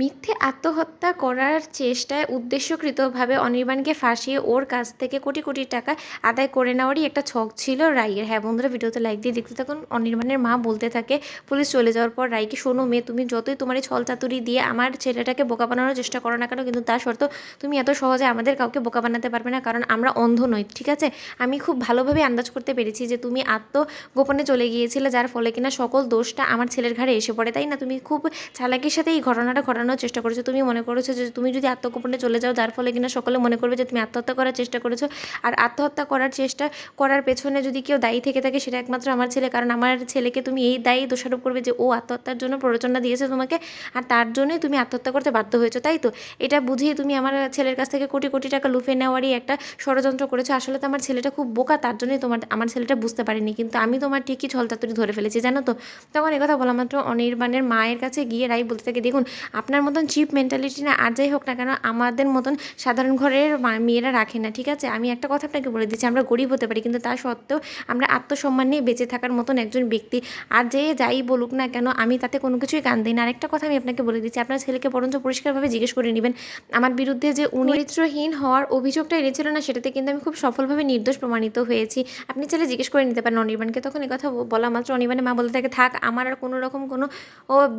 মিথ্যে আত্মহত্যা করার চেষ্টায় উদ্দেশ্যকৃতভাবে অনির্বাণকে ফাঁসিয়ে ওর কাছ থেকে কোটি কোটি টাকা আদায় করে নেওয়ারই একটা ছক ছিল রায়ের হ্যাঁ বন্ধুরা, ভিডিওতে লাইক দিয়ে দেখতে থাকুন। অনির্বাণের মা বলতে থাকে, পুলিশ চলে যাওয়ার পর রায়কে শোনো মেয়ে, তুমি যতই তোমার ছল চাতুরি দিয়ে আমার ছেলেটাকে বোকা বানানোর চেষ্টা করো না কেন, কিন্তু তা সত্ত্বেও তুমি এত সহজে আমাদের কাউকে বোকা বানাতে পারবে না, কারণ আমরা অন্ধ নই, ঠিক আছে? আমি খুব ভালোভাবে আন্দাজ করতে পেরেছি যে তুমি আত্মগোপনে চলে গিয়েছিলে, যার ফলে কিনা সকল দোষটা আমার ছেলের ঘাড়ে এসে পড়ে, তাই না? তুমি খুব চালাকির সাথে এই ঘটনাটা ঘটানোর চেষ্টা করেছ। তুমি মনে করেছ যে তুমি যদি আত্মগোপনে চলে যাও, যার ফলে কিনা সকলে মনে করবে যে তুমি আত্মহত্যা করার চেষ্টা করেছ। আর আত্মহত্যা করার চেষ্টা করার পেছনে যদি কেউ দায়ী থেকে থাকে, সেটা একমাত্র আমার ছেলে। কারণ আমার ছেলেকে তুমি এই দায়ী দোষারোপ করবে যে ও আত্মহত্যার জন্য প্ররোচনা দিয়েছে তোমাকে, আর তার জন্যই তুমি আত্মহত্যা করতে বাধ্য হয়েছো, তাই তো? এটা বুঝিয়ে তুমি আমার ছেলের কাছ থেকে কোটি কোটি টাকা লুফে নেওয়ারই একটা ষড়যন্ত্র করেছ। আসলে তো আমার ছেলেটা খুব বোকা, তার জন্যই তোমার, আমার ছেলেটা বুঝতে পারেনি। কিন্তু আমি তোমার ঠিকই ছলচাতুরি ধরে ফেলেছি, জানো তো? তখন কথা বলা মাত্র অনির্বাণের মায়ের কাছে গিয়ে রাই বলতে থাকে, দেখুন, আপনার মতন চিপ মেন্টালিটি না, আর যাই হোক না কেন, আমাদের মতন সাধারণ ঘরের মেয়েরা রাখে না, ঠিক আছে? আমি একটা কথা আপনাকে বলে দিচ্ছি, আমরা গরিব হতে পারি, কিন্তু তা সত্ত্বেও আমরা আত্মসম্মান নিয়ে বেঁচে থাকার মতন একজন ব্যক্তি। আর যে যাই বলুক না কেন, আমি তাতে কোনো কিছুই কান দিই না। আরেকটা কথা আমি আপনাকে বলে দিচ্ছি, আপনার ছেলেকে বরঞ্চ পরিষ্কারভাবে জিজ্ঞেস করে নেবেন। আমার বিরুদ্ধে যে উনি চরিত্রহীন হওয়ার অভিযোগটা এনেছিল না, সেটাতে কিন্তু আমি খুব সফলভাবে নির্দোষ প্রমাণিত হয়েছি। আপনি চাইলে জিজ্ঞেস করে নিতে পারেন অনির্বাণকে। তখন এই কথা বলা মাত্র অনির্বাণের মা বলতে থাকে, থাক, আমার আর কোনো রকম কোনো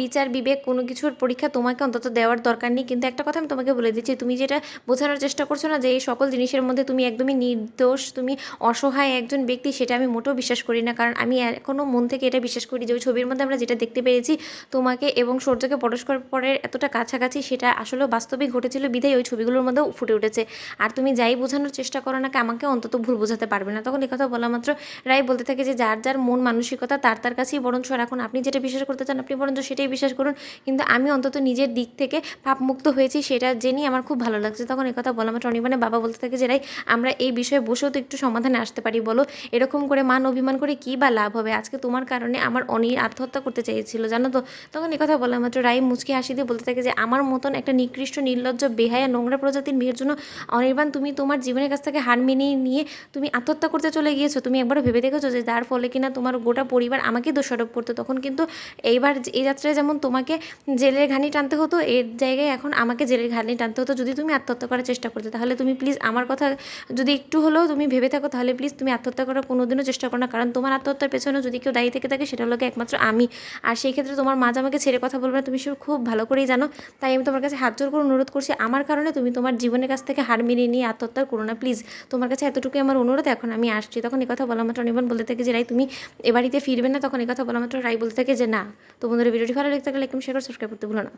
বিচার, বিবেক, কোনো কিছুর পরীক্ষা তোমাকে অন্তত দেওয়ার দরকার নেই। কিন্তু একটা কথা আমি তোমাকে বলে দিচ্ছি, তুমি যেটা বোঝানোর চেষ্টা করছ না যে এই সকল জিনিসের মধ্যে তুমি একদমই নির্দোষ, তুমি অসহায় একজন ব্যক্তি, সেটা আমি মোটেও বিশ্বাস করি না। কারণ আমি এখনও মন থেকে এটা বিশ্বাস করি যে ওই ছবির মধ্যে আমরা যেটা দেখতে পেরেছি তোমাকে এবং সূর্যকে পরস্পর পরের এতটা কাছাকাছি, সেটা আসলে বাস্তবিক ঘটেছিল, বিধায় ওই ছবিগুলোর মধ্যেও ফুটে উঠেছে। আর তুমি যাই বোঝানোর চেষ্টা করো না আমাকে অন্তত ভুল বোঝাতে পারবে না। তখন কথা বলা মাত্র রাই বলতে থাকে যে যার যার মন মানসিকতা তার তার কাছেই, বরঞ্চ রাখুন আপনি যেটা বিশ্বাস করতে চান, আপনি বরঞ্চ সেটাই বিশ্বাস করুন। কিন্তু আমি অন্তত নিজের দিক থেকে পাপমুক্ত হয়েছি সেটা জেনেই আমার খুব ভালো লাগছে। তখন কথা বলা মাত্র অনির্বাণের বাবা বলতে থাকে যে, রাই, আমরা এই বিষয়ে বসেও তো একটু সমাধানে আসতে পারি, বলো। এরকম করে মান অভিমান করে কী বা লাভ হবে? আজকে তোমার কারণে আমার অনির আত্মহত্যা করতে চেয়েছিল, জানো তো? তখন কথা বলা মাত্র রাই মুচকি হাসি দিয়ে বলতে থাকে যে, আমার মতন একটা নিকৃষ্ট, নির্লজ্জ, বেহায়া, নোংরা প্রজাতির মেয়ের জন্য, অনির্বাণ, তুমি তোমার জীবনের কাছ থেকে হার মেনে নিয়ে তুমি আত্মহত্যা করতে চলে গিয়েছো। তুমি একবারও ভেবে দেখেছ যে, যার ফলে কিনা তোমার গোটা পরিবার আমাকে দোষারোপ করতো? তখন কিন্তু এইবার এই যাত্রায় যেমন তোমাকে জেলের ঘানি টানতে হতো এর জায়গায় এখন আমাকে জেলের ঘানি টানতে হতো। যদি তুমি আত্মহত্যা করার চেষ্টা করতে, তাহলে তুমি প্লিজ আমার কথা যদি একটু হলেও তুমি ভেবে থাকো, তাহলে প্লিজ তুমি আত্মহত্যা করার কোনোদিনও চেষ্টা করো না। কারণ তোমার আত্মহত্যার পেছনে যদি কেউ দায়ী থেকে থাকে, সেটা হলো একমাত্র আমি। আর সেই ক্ষেত্রে তোমার মা আমাকে ছেড়ে কথা বলবে না, তুমি সে খুব ভালো করেই জানো। তাই আমি তোমার কাছে হাত জোর করে অনুরোধ করছি, আমার কারণে তুমি তোমার জীবনের কাছ থেকে হার মেনে নিয়ে আত্মহত্যা করো না প্লিজ তোমার কাছে এতটুকুই আমার অনুরোধ, এখন আমি আসছি। তখন এই কথা বলা মাত্র অনির্বাণ বলতে থাকে যে, রাই, তুমি এ বাড়িতে ফিরবে না? তখন এই কথা বলা মাত্র রাই বলতে থাকে যে, না। তো বন্ধুরা, ভিডিওটি ভালো লাগতে থাকলে একদম শেয়ার সাবস্ক্রাইব করতে ভুলো না।